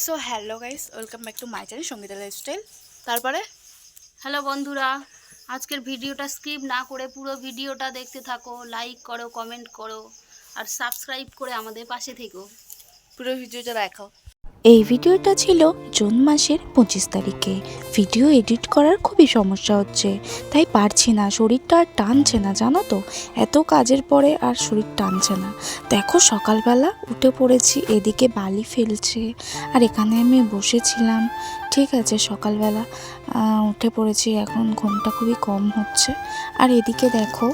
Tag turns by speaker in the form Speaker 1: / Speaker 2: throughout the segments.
Speaker 1: So hello guys welcome back to my channel Sangeeta lifestyle তারপরে?
Speaker 2: Hello বন্ধুরা আজকের ভিডিওটা স্কিপ না করে পুরো ভিডিওটা দেখতে থাকো লাইক করো কমেন্ট করো আর সাবস্ক্রাইব করে আমাদের পাশে থেকো।
Speaker 1: পুরো ভিডিওটা দেখাও।
Speaker 3: এই ভিডিওটা ছিল জুন মাসের পঁচিশ তারিখে। ভিডিও এডিট করার খুবই সমস্যা হচ্ছে। তাই পারছি না, শরীরটা আর টানছে না, জানো তো? এত কাজের পরে আর শরীর টানছে না। দেখো, সকালবেলা উঠে পড়েছি, এদিকে বালি ফেলছে, আর এখানে আমি বসেছিলাম। ঠিক আছে, সকালবেলা উঠে পড়েছি, এখন ঘুমটা খুবই কম হচ্ছে। আর এদিকে দেখো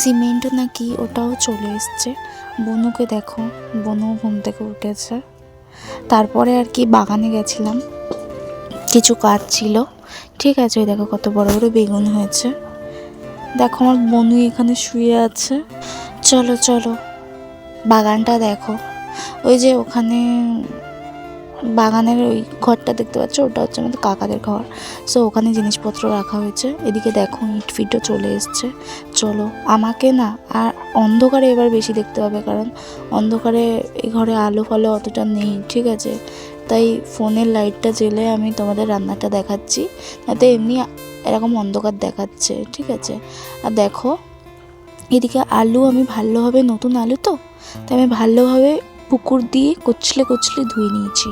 Speaker 3: সিমেন্ট নাকি ওটাও চলে এসছে। বনুকে দেখো, বনু ঘুম থেকে উঠেছে। তারপরে আর কি বাগানে গেছিলাম। কিছু কাজ ছিল। ঠিক আছে, ওই দেখো কত বড় বড় বেগুন হয়েছে। দেখো আমার বনু এখানে শুয়ে আছে। চলো চলো। বাগানটা দেখো। ওই যে ওখানে বাগানের ওই ঘরটা দেখতে পাচ্ছ? ওটা হচ্ছে আমাদের কাকাদের ঘর। সো ওখানে জিনিসপত্র রাখা হয়েছে। এদিকে দেখো, ইট ফিটও চলে এসছে। চলো, আমাকে না আর অন্ধকারে এবার বেশি দেখতে পাবে, কারণ অন্ধকারে এই ঘরে আলো ফালো অতটা নেই, ঠিক আছে? তাই ফোনের লাইটটা জ্বেলে আমি তোমাদের রান্নাটা দেখাচ্ছি। যাতে এমনি এরকম অন্ধকার দেখাচ্ছে, ঠিক আছে? আর দেখো, এদিকে আলু, আমি ভালোভাবে, নতুন আলু তো? তাই আমি ভালোভাবে পুকুর দিয়ে কচলে কচলে ধুয়ে নিয়েছি।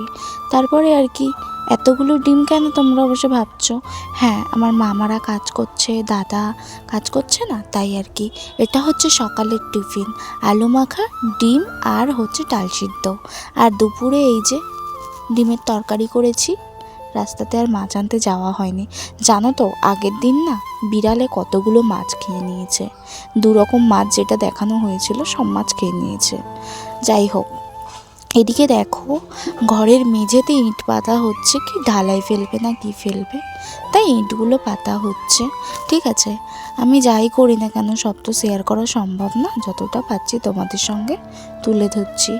Speaker 3: তারপরে আর কি, এতগুলো ডিম কেন তোমরা অবশ্য ভাবছ? হ্যাঁ আমার মামারা কাজ করছে, দাদা কাজ করছে না, তাই আর কি। এটা হচ্ছে সকালের টিফিন, আলু মাখা, ডিম আর হচ্ছে ডাল সিদ্ধ। আর দুপুরে এই যে ডিমের তরকারি করেছি, রাস্তাতে আর মাছ আনতে যাওয়া হয়নি। জানো তো, আগের দিন না বিড়ালে কতগুলো মাছ খেয়ে নিয়েছে। দু রকম মাছ যেটা দেখানো হয়েছিল, সব মাছ খেয়ে নিয়েছে। যাই হোক এদিকে দেখো, ঘরের মেঝেতে ইট পাতা হচ্ছে কি? ঢালাই ফেলবে না কি ফেলবে? তাই ইটগুলো পাতা হচ্ছে, ঠিক আছে? আমি যাই করি না কেন, সব তো শেয়ার করা সম্ভব না। যতটা পাচ্ছি তোমাদের সঙ্গে তুলে ধরছি।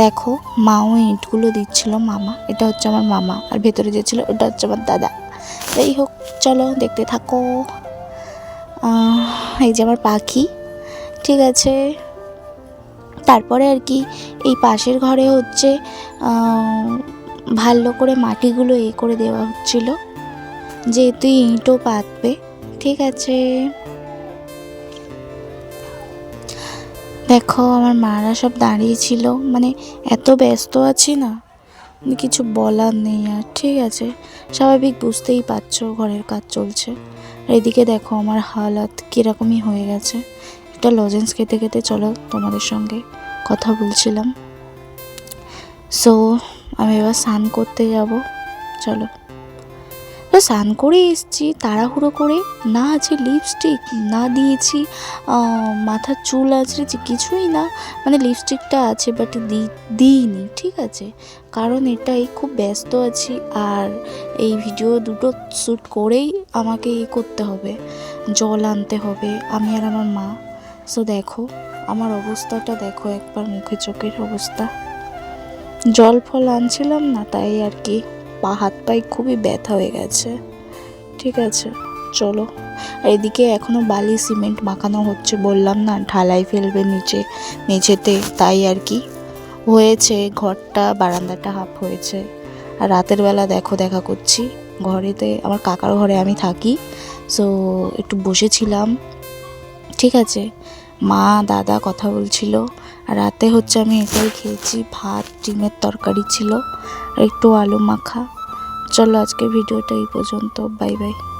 Speaker 3: দেখো, মাও ইঁটগুলো দিচ্ছিল মামা, এটা হচ্ছে আমার মামা, আর ভেতরে যে ছিল ওটা হচ্ছে আমার দাদা। যাই হোক, চলো দেখতে থাকো। এই যে আমার পাখি, ঠিক আছে? তারপরে আর কি এই পাশের ঘরে হচ্ছে ভালো করে মাটিগুলো এ করে দেওয়া হচ্ছিল। যেহেতু ইঁটও পাতবে, ঠিক আছে। দেখো, আমার মারা সব দাঁড়িয়েছিল। মানে এত ব্যস্ত আছি না, কিছু বলার নেই আর, ঠিক আছে। স্বাভাবিক বুঝতেই পারছ, ঘরের কাজ চলছে। এদিকে দেখো, আমার হালাত কীরকমই হয়ে গেছে। একটা লজেন্স খেতে খেতে চলো তোমাদের সঙ্গে কথা বলছিলাম। সো আমি এবার স্নান করতে যাব। চলো। স্নান করে এসেছি, তাড়াহুড়ো করে। না আছে লিপস্টিক না দিয়েছি মাথার চুল আঁচড়েছি কিছুই না। মানে লিপস্টিকটা আছে বাট দিইনি, ঠিক আছে? কারণ এটাই খুব ব্যস্ত আছি, আর এই ভিডিও দুটো শ্যুট করেই আমাকে ই করতে হবে। জল আনতে হবে, আমি আর আমার মা। সো দেখো, আমার অবস্থাটা দেখো, একবার মুখে চোখের অবস্থা। জল ফল আনছিলাম না, তাই আর কি, পা হাত পায়ে খুবই ব্যথা হয়ে গেছে। ঠিক আছে, চলো। এদিকে এখনও বালি সিমেন্ট মাখানো হচ্ছে, বললাম না, ঢালাই ফেলবে নিচে, মেঝেতে, তাই আর কি। হয়েছে, ঘরটা, বারান্দাটা হাফ হয়েছে। আর রাতের বেলা দেখো, দেখা করছি। ঘরেতে, আমার কাকার ঘরে আমি থাকি, সো একটু বসেছিলাম। ঠিক আছে। মা, দাদা কথা বলছিল। রাতে হচ্ছে আমি এটাই খেয়েছি ভাত, ডিমের তরকারি ছিল। একটু আলু মাখা। চলো আজকে ভিডিওটা এই পর্যন্ত। Bye bye.